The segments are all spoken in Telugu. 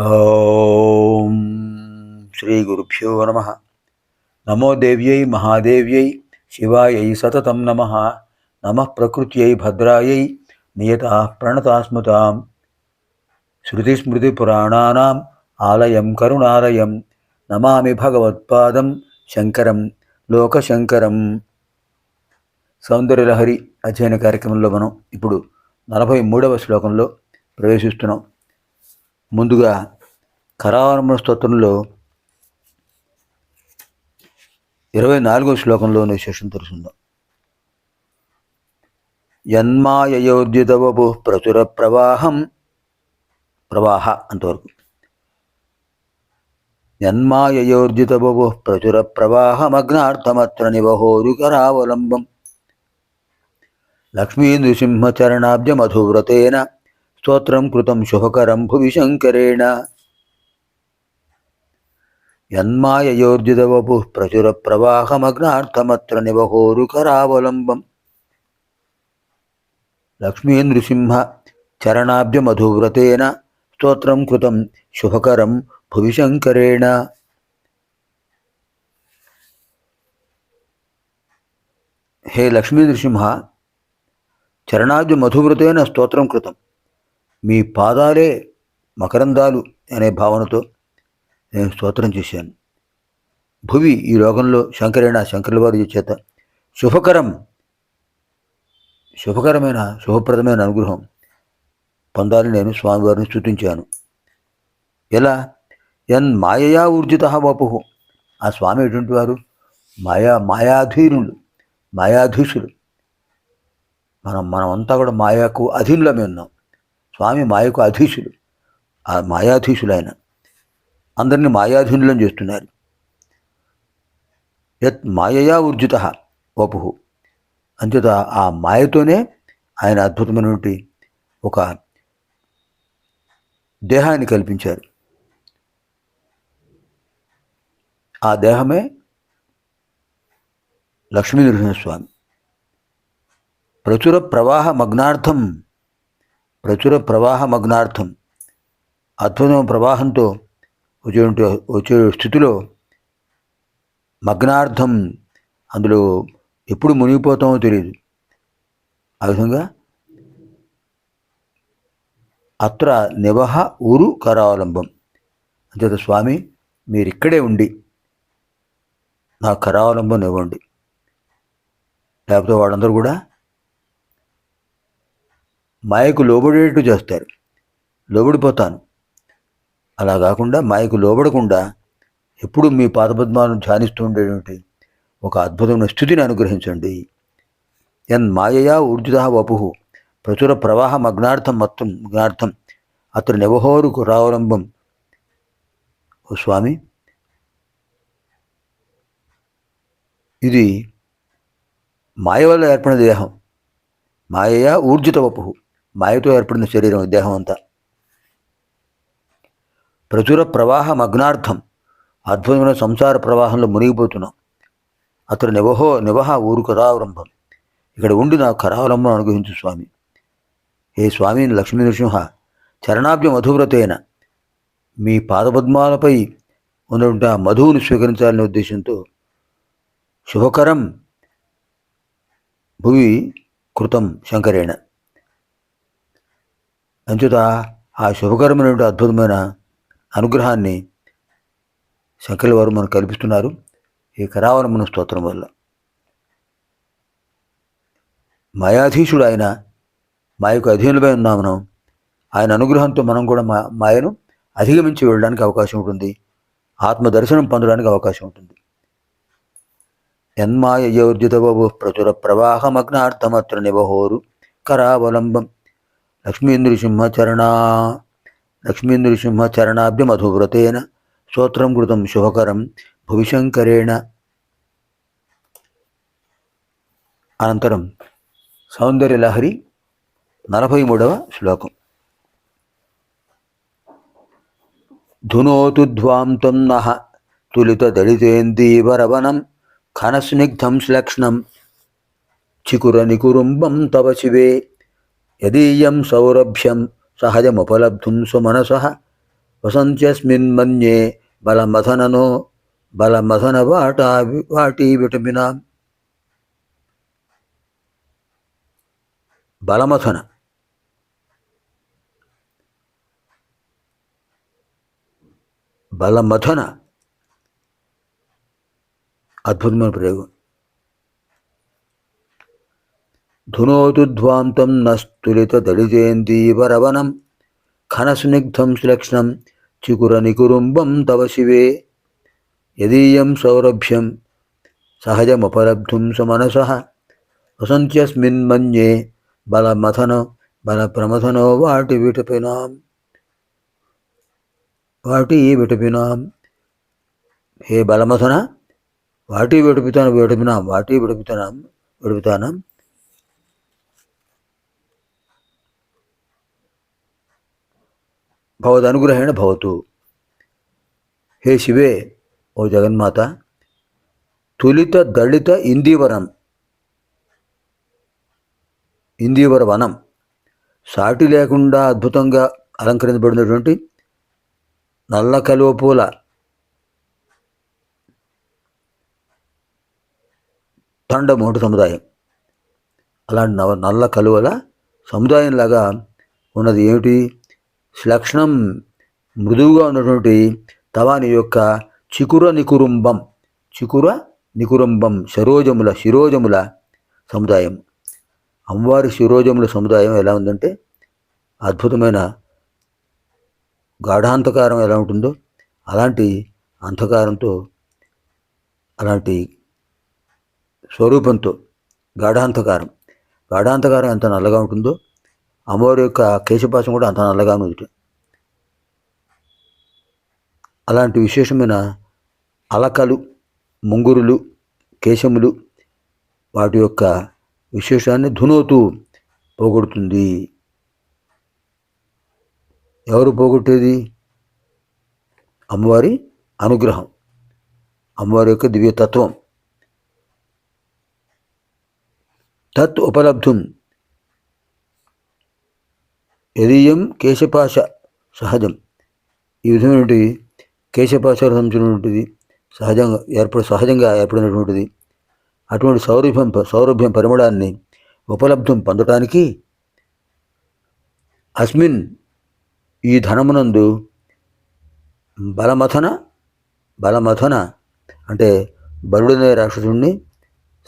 ఓం శ్రీ గురుభ్యో నమ. నమో దేవ్యై మహాదేవ్యై శివాయై సతతం నమ. నమ ప్రకృత్యై భద్రాయై నియత ప్రణతాస్మృతాం. శృతిస్మృతిపురాణానాం ఆలయం కరుణాలయం. నమామి భగవత్పాదం శంకరం లోకశంకరం. సౌందర్యలహరి అధ్యయన కార్యక్రమంలో మనం ఇప్పుడు నలభై మూడవ శ్లోకంలో ప్రవేశిస్తున్నాం. ముందుగా కరావరమ స్తోత్రంలో ఇరవై నాలుగో శ్లోకంలోని విశేషం తెలుసుకుందాం యన్మాయయోర్జితవపు ప్రచుర ప్రవాహం ప్రవాహ అంతవరకు. యన్మాయయోర్జితవపు ప్రచుర ప్రవాహమగ్నార్థమత్ర నివహోరుకరావలంబం లక్ష్మీ నృసింహచరణాబ్జ మధువ్రతేన స్తోత్రం కృతం శుభకరం భువి శంకరేణ యన్మాయయోర్జితవపు ప్రచుర ప్రవాహమగ్నార్థమత్ర నివహోరుకరావలంబం లక్ష్మీ నృసింహ చరణాబ్జమధువ్రతేన స్తోత్రం కృతం శుభకరం భువి శంకరేణ హే లక్ష్మీ నృసింహ చరణాబ్జ మధువ్రతేన స్తోత్రం కృతం. మీ పాదాలే మకరందాలు అనే భావనతో నేను స్తోత్రం చేశాను. భువి ఈ రోగంలో శంకరేణ శంకరుల వారి చేత శుభకరం శుభకరమైన శుభప్రదమైన అనుగ్రహం పొందాలని నేను స్వామివారిని స్థుతించాను ఎలా? ఎన్ మాయయా ఊర్జిత వపు. ఆ స్వామి ఎటువంటి వారు? మాయా మాయాధీనులు మాయాధీశులు. మనం మనమంతా కూడా మాయాకు అధీనులమే ఉన్నాం. స్వామి మాయకు అధీశులు ఆ మాయాధీశులు ఆయన అందరినీ మాయాధీనులను చేస్తున్నారు. యత్ మాయయా ఊర్జిత వపు. అంచేత ఆ మాయతోనే ఆయన అద్భుతమైనటువంటి ఒక దేహాన్ని కల్పించారు. ఆ దేహమే లక్ష్మీ నృసింహస్వామి ప్రచుర ప్రవాహ మగ్నార్థం ప్రచుర ప్రవాహ మగ్నార్థం అద్భుతమైన ప్రవాహంతో వచ్చే వచ్చే స్థితిలో మగ్నార్థం అందులో ఎప్పుడు మునిగిపోతామో తెలియదు ఆ విధంగా అత్ర నివహ ఊరు కరావలంబం. అంచేత స్వామి మీరు ఇక్కడే ఉండి నా కరావలంబం ఇవ్వండి లేకపోతే వాళ్ళందరూ కూడా మాయకు లోబడేట్టు చేస్తారు. లోబడిపోతాను. అలా కాకుండా మాయకు లోబడకుండా ఎప్పుడు మీ పాదపద్మాలను ధ్యానిస్తూ ఉండేటువంటి ఒక అద్భుతమైన స్థితిని అనుగ్రహించండి. ఎన్ మాయయా ఊర్జిత వపు. ప్రచుర ప్రవాహ మగ్నార్థం మొత్తం మగ్నార్థం అతడు నివహోరుకు రావలంబం. ఓ స్వామి ఇది మాయ వల్ల ఏర్పడిన దేహం. మాయయా ఊర్జిత వపు. మాయతో ఏర్పడిన శరీరం దేహం అంతా. ప్రచుర ప్రవాహ మగ్నార్థం అద్భుతమైన సంసార ప్రవాహంలో మునిగిపోతున్నాం. అతడు నివహో నివహ ఊరు కరావలంబం ఇక్కడ ఉండి నా కరావలంబం అనుగ్రహించు స్వామి. హే స్వామి లక్ష్మీ నృసింహ చరణాభ్య మధువ్రతైన మీ పాదపద్మాలపై ఉన్నటువంటి ఆ మధువును స్వీకరించాలనే ఉద్దేశంతో శుభకరం భువి కృతం శంకరేణ. అంచేత ఆ శుభకరమైనటువంటి అద్భుతమైన అనుగ్రహాన్ని శంకర్ల వారు మనకు కల్పిస్తున్నారు. ఈ కరావలమున స్తోత్రం వల్ల. మాయాధీశుడు ఆయన మాయకు అధీనులపై ఉన్నాం మనం ఆయన అనుగ్రహంతో మనం కూడా మా మాయను అధిగమించి వెళ్ళడానికి అవకాశం ఉంటుంది. ఆత్మ దర్శనం పొందడానికి అవకాశం ఉంటుంది. యన్మాయయోర్జితబు ప్రచుర ప్రవాహమగ్నార్థమత్ర నివహోరు కరావలంబం. లక్ష్మీంద్రసింహచరణా. లక్ష్మీంద్రసింహచరణాభ్య మధువ్రతేన స్తోత్రం కృతం శుభకరం భువిశంకరేణ. అనంతరం సౌందర్యలహరి నలభై మూడవ శ్లోకం. ధునోతు ధ్వాంతం నః తులిత దళితేందీవరవనం ఖనస్నిగ్ధం శ్లక్ష్ణం చికుర నికురుంబం తవ శివే. యదీయం సౌరభ్యం సహజముపలబ్ధుం సుమనస వసంత్యస్మిన్మన్యే బలమథననో బలమథన వాటా వాటి విటమినా బలమథన బలమథన అద్భుతమైన ప్రయోగం ధునోతు ధ్వాంతం నస్తులిత దళితేందీవరవనం ఖనస్నిగ్ధం శ్లక్ష్ణం చికుర నికురుంబం తవ శివే యదీయం సౌరభ్యం సహజముపలబ్ధుం సమనస వసంత్యస్మిన్మన్యే బలమథన బలప్రమథనో వాటి విటపినాం వాటి విటపినాం హే బలమథన వాటి విడిపితాను విడిపినాం వాటి విడిపితానాం విడిపితానాం భవదనుగ్రహేణ భవతు. హే శివే ఓ జగన్మాత తొలిత దళిత ఇందీవరం ఇందీవర వనం సాటి లేకుండా అద్భుతంగా అలంకరించబడినటువంటి నల్ల కలువ పూల తండమోటు సముదాయం. అలాంటి నవ నల్ల కలువల సముదాయంలాగా ఉన్నది ఏమిటి? లక్షణం మృదువుగా ఉన్నటువంటి తవాని యొక్క చికుర నికురుంబం చికుర నికురుంబం శరోజముల శిరోజముల సముదాయం. అమ్మవారి శిరోజముల సముదాయం ఎలా ఉందంటే అద్భుతమైన గాఢాంతకారం ఎలా ఉంటుందో అలాంటి అంధకారంతో అలాంటి స్వరూపంతో గాఢాంతకారం గాఢాంతకారం ఎంత నల్లగా ఉంటుందో అమ్మవారి యొక్క కేశపాశం కూడా అంత నల్లగా ఉంది అలాంటి విశేషమైన అలకలు ముంగురులు కేశములు వాటి యొక్క విశేషాన్ని ధునోతు పోగొడుతుంది. ఎవరు పోగొట్టేది? అమ్మవారి అనుగ్రహం. అమ్మవారి యొక్క దివ్యతత్వం. తత్ ఉపలబ్ధం. యదీయం కేశపాశ సహజం. ఈ విధమైనటువంటి కేశపాశ సంబంధించినటువంటిది సహజంగా ఏర్పడి సహజంగా ఏర్పడినటువంటిది అటువంటి సౌరభ్యం సౌరభ్యం పరిమళాన్ని ఉపలబ్ధం పొందటానికి అస్మిన్ ఈ ధనమునందు బలమథన బలమథన అంటే బలుడనే రాక్షసుడిని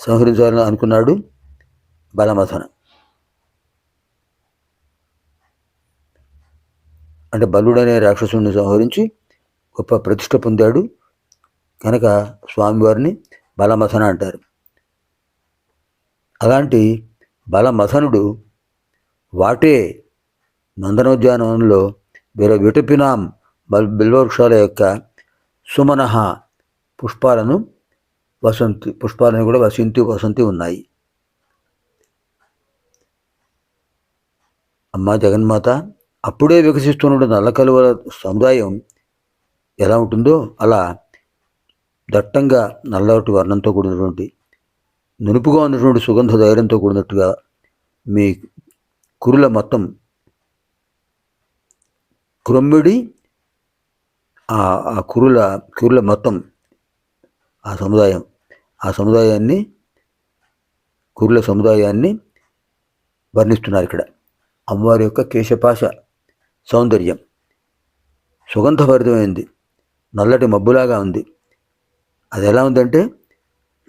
సంహరించాలని అనుకున్నాడు బలమథన. అంటే బలుడనే రాక్షసుడిని సంహరించి గొప్ప ప్రతిష్ట పొందాడు. కనుక స్వామివారిని బలమథన అంటారు. అలాంటి బలమథనుడు వాటే నందనోద్యానవనంలో వీర విటపినాం బల్ బిల్వవృక్షాల యొక్క సుమనహ పుష్పాలను వసంతి పుష్పాలను కూడా వసంతి వసంతి ఉన్నాయి. అమ్మా జగన్మాత అప్పుడే వికసిస్తున్న నల్లకలువల సముదాయం ఎలా ఉంటుందో అలా దట్టంగా నల్లటి వర్ణంతో కూడినటువంటి నునుపుగా ఉన్నటువంటి సుగంధ ధైర్యంతో కూడినట్టుగా మీ కురుల మొత్తం క్రొమ్మిడి ఆ ఆ కురుల కురుల మొత్తం ఆ సముదాయం ఆ సముదాయాన్ని కురుల సముదాయాన్ని వర్ణిస్తున్నారు ఇక్కడ. అమ్మవారి యొక్క కేశపాశ సౌందర్యం. సుగంధభరితమైంది. నల్లటి మబ్బులాగా ఉంది. అది ఎలా ఉందంటే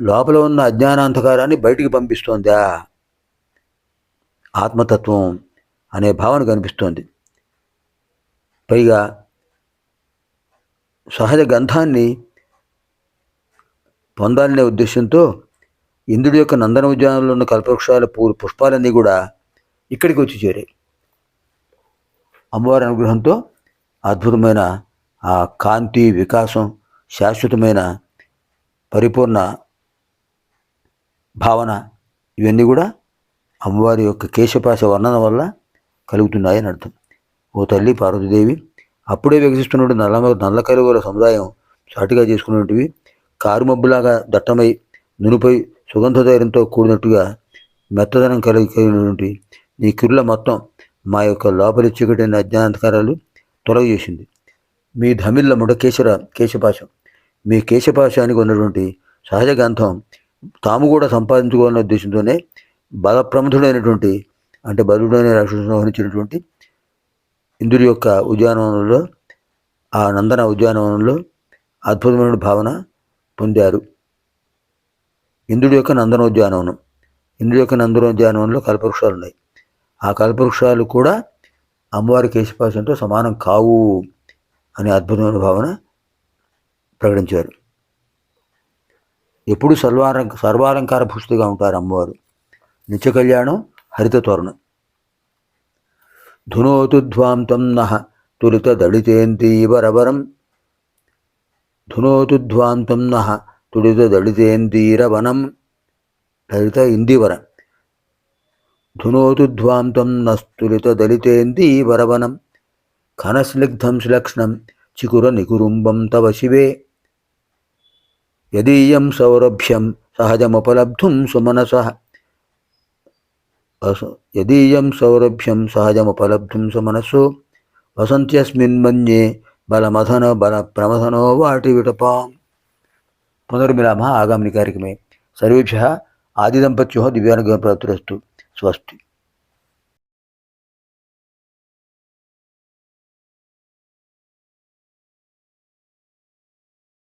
లోపల ఉన్న అజ్ఞానాంధకారాన్ని బయటికి పంపిస్తోందా? ఆత్మతత్వం అనే భావన కనిపిస్తోంది. పైగా సహజ గంధాన్ని పొందాలనే ఉద్దేశంతో ఇంద్రుడి యొక్క నందన ఉద్యానంలో ఉన్న కల్పవృక్షాల పూ పుష్పాలన్నీ కూడా ఇక్కడికి వచ్చి చేరాయి. అమ్మవారి అనుగ్రహంతో అద్భుతమైన ఆ కాంతి వికాసం శాశ్వతమైన పరిపూర్ణ భావన ఇవన్నీ కూడా అమ్మవారి యొక్క కేశపాశ వర్ణన వల్ల కలుగుతున్నాయని అర్థం. ఓ తల్లి పార్వతీదేవి అప్పుడే వికసిస్తున్నటువంటి నల్ల నల్ల కలుగుల సముదాయం సాటిగా చేసుకున్నటువంటివి కారుమబ్బులాగా దట్టమై నునుపై సుగంధ ధైర్యంతో కూడినట్టుగా మెత్తదనం కలిగినటువంటి నీ కిరుల మొత్తం మా యొక్క లోపలి చీకటైన అజ్ఞానంతకారాలు తొలగజేసింది మీ ధమిళ్ళ కేశర కేశపాశం. మీ కేశపాశానికి ఉన్నటువంటి సహజ గ్రంథం తాము కూడా సంపాదించుకోవాలనే ఉద్దేశంతోనే బలప్రముఖుడైనటువంటి అంటే బలుడైన రాక్షసుని సంహరించినటువంటి ఇంద్రుడి యొక్క ఉద్యానవనంలో ఆ నందన ఉద్యానవనంలో అద్భుతమైన భావన పొందారు. ఇంద్రుడి యొక్క నందనోద్యానవనం. ఇంద్రుడి యొక్క నందనోద్యానవనంలో కల్పవృక్షాలు ఉన్నాయి ఆ కల్పవృక్షాలు కూడా అమ్మవారి కేశపాశంతో సమానం కావు అనే అద్భుతమైన భావన ప్రకటించారు. ఎప్పుడు సర్వారం సర్వాలంకార భూషితగా ఉంటారు అమ్మవారు. నిత్య కళ్యాణం హరిత తోరణం. ధునోతు ధ్వాంతం నహ తులిత దళితేంతీవరవరం ధునోతు ధ్వాంతం నహ తులిత దళితేంతీరవనం లలిత ఇందివరం. ధునోతు ధ్వాంతం నస్తులిత దళితేంది వరవనం. ఘనస్నిగ్ధం శ్లక్ష్ణం చికుర నికురుంబం తవ శివే. యదీయం సౌరభ్యం సహజముపలబ్ధుం సుమనస. యదీయం సౌరభ్యం సహజముపలబ్ధుం సుమనస్సు వసంత్యస్మిన్ మన్యే బలమథన బల ప్రమథనో వాటి విటపాం. పునర్మిలామ ఆగామిని కార్యక్రమే. సర్వేభ్య ఆదిదంపత్యో దివ్యానుగ్రహ ప్రాప్తిరస్తు स्वस्ति